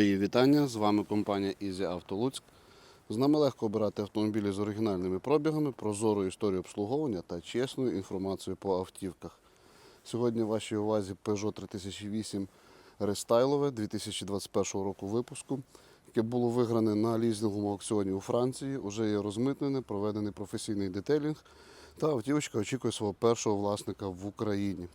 Мої вітання. З вами компанія Easy Auto. З нами легко обирати автомобілі з оригінальними пробігами, прозорою історією обслуговування та чесною інформацією по автівках. Сьогодні в вашій увазі Peugeot 3008 рестайлове 2021 року випуску, яке було вигране на лізинговому аукціоні у Франції. Уже є розмитнене, проведений професійний детейлінг, та автівочка очікує свого першого власника в Україні.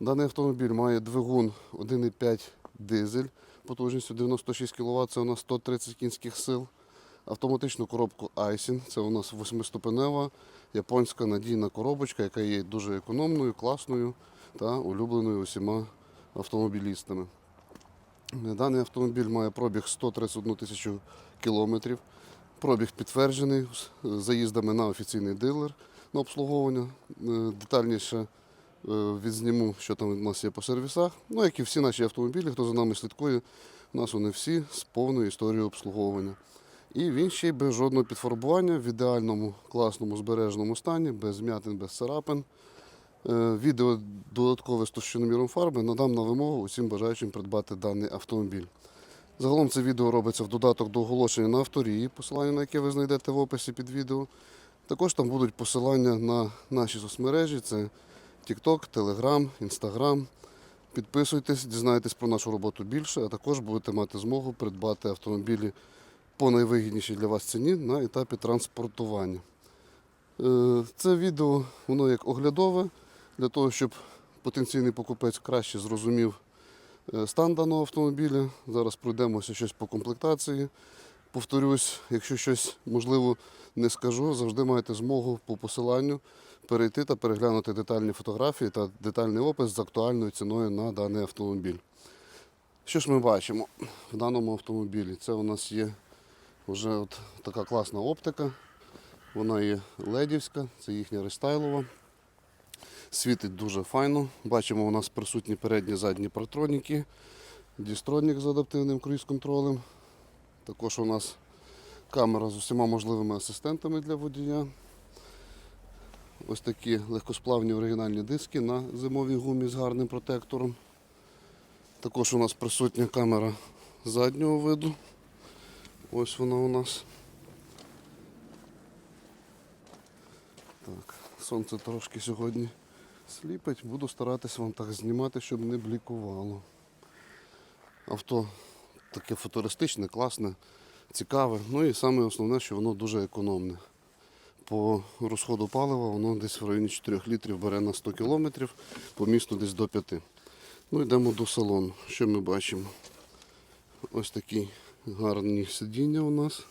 Даний автомобіль має двигун 1,5 дизель потужністю 96 кВт, це у нас 130 кінських сил. Автоматичну коробку Aisin, це у нас восьмиступенева японська надійна коробочка, яка є дуже економною, класною та улюбленою усіма автомобілістами. Даний автомобіль має пробіг 131 тисячу кілометрів. Пробіг підтверджений заїздами на офіційний дилер на обслуговування. Е, Детальніше відзніму, що там у нас є по сервісах. Ну, як і всі наші автомобілі, хто за нами слідкує, у нас вони всі з повною історією обслуговування. І він ще й без жодного підфарбування, в ідеальному, класному збереженому стані, без м'ятин, без царапин. Е, Відео додаткове з товщиноміром фарби надам на вимогу усім бажаючим придбати даний автомобіль. Загалом це відео робиться в додаток до оголошення на авторії, посилання на яке ви знайдете в описі під відео. Також там будуть посилання на наші соцмережі: це TikTok, Telegram, Instagram. Підписуйтесь, дізнайтесь про нашу роботу більше, а також будете мати змогу придбати автомобілі по найвигіднішій для вас ціні на етапі транспортування. Е, Це відео воно як оглядове для того, щоб потенційний покупець краще зрозумів е, стан даного автомобіля. Зараз пройдемося щось по комплектації. Повторюсь, якщо щось можливо не скажу, завжди маєте змогу по посиланню перейти та переглянути детальні фотографії та детальний опис з актуальною ціною на даний автомобіль. Що ж ми бачимо в даному автомобілі? Це у нас є вже от така класна оптика. Вона є ледівська, це їхня рестайлова. Світить дуже файно. Бачимо, у нас присутні передні задні партроніки, дістронік з адаптивним круїз-контролем. Також у нас камера з усіма можливими асистентами для водія. Ось такі легкосплавні оригінальні диски на зимовій гумі з гарним протектором. Також у нас присутня камера заднього виду. Ось вона у нас. Так, сонце трошки сьогодні сліпить. Буду старатися вам так знімати, щоб не блікувало. Авто таке футуристичне, класне, цікаве. Ну і саме основне, що воно дуже економне. По розходу палива воно десь в районі 4 літрів бере на 100 кілометрів, по місту десь до 5. Ну йдемо до салону. Що ми бачимо? Ось такі гарні сидіння у нас.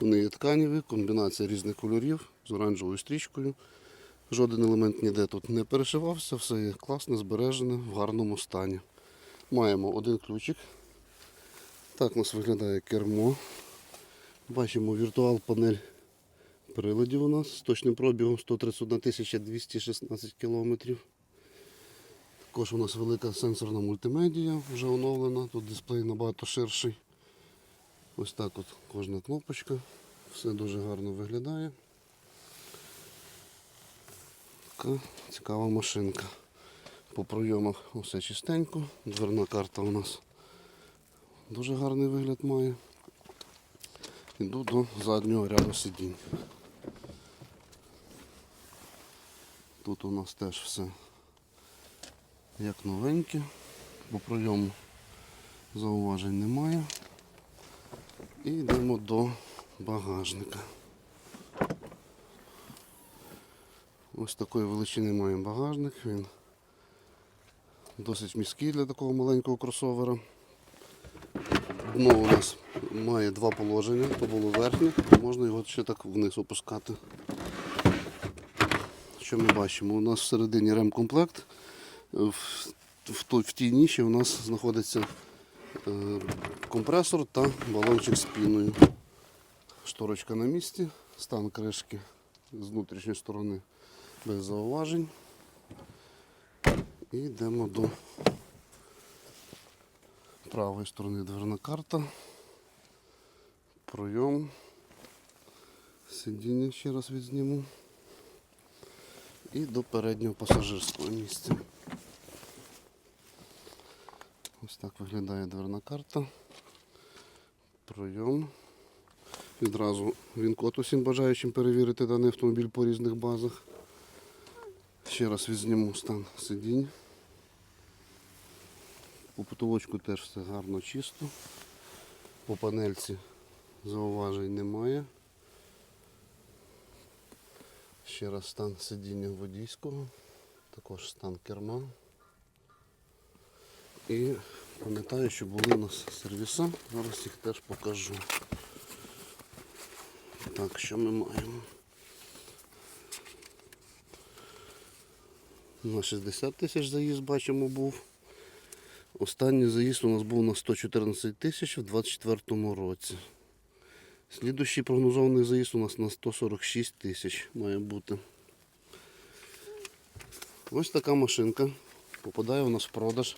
Вони є тканіві, комбінація різних кольорів з оранжевою стрічкою. Жоден елемент ніде тут не перешивався, все є класно, збережене, в гарному стані. Маємо один ключик. Так у нас виглядає кермо. Бачимо віртуал панель приладів у нас з точним пробігом 131 216 кілометрів. Також у нас велика сенсорна мультимедія вже оновлена, тут дисплей набагато ширший. Ось так от кожна кнопочка. Все дуже гарно виглядає. Така цікава машинка. По пройомах все чистенько. Дверна карта у нас дуже гарний вигляд має. Іду до заднього ряду сидінь. Тут у нас теж все як новеньке. По пройому зауважень немає. І йдемо до багажника. Ось такої величини маємо багажник. Він досить міський для такого маленького кросовера. Дно у нас має два положення, то було верхнє, можна його ще так вниз опускати. Що ми бачимо? У нас всередині ремкомплект. В, в, в тій ніші у нас знаходиться е, компресор та балончик з піною. Шторочка на місці, стан кришки з внутрішньої сторони без зауважень. І йдемо до правої сторони дверна карта. Пройом. Сидіння ще раз відзніму. І до переднього пасажирського місця. Ось так виглядає дверна карта. пройом. Відразу він код усім бажаючим перевірити даний автомобіль по різних базах. Ще раз відзніму стан сидінь. По потолочку теж все гарно чисто. По панельці зауважень немає. Ще раз стан сидіння водійського, також стан керма. І пам'ятаю, що були у нас сервіса, зараз їх теж покажу. Так, що ми маємо? На 60 тисяч заїзд бачимо був. Останній заїзд у нас був на 114 тисяч в 2024 році. Слідущий прогнозований заїзд у нас на 146 тисяч має бути. Ось така машинка попадає у нас в продаж.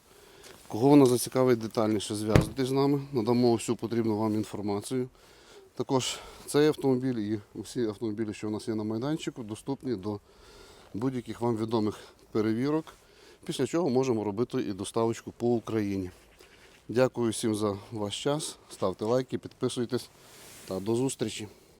Кого вона зацікавить детальніше, зв'язуйтесь з нами, надамо всю потрібну вам інформацію. Також цей автомобіль і всі автомобілі, що у нас є на майданчику, доступні до будь-яких вам відомих перевірок, після чого можемо робити і доставочку по Україні. Дякую всім за ваш час. Ставте лайки, підписуйтесь та до зустрічі.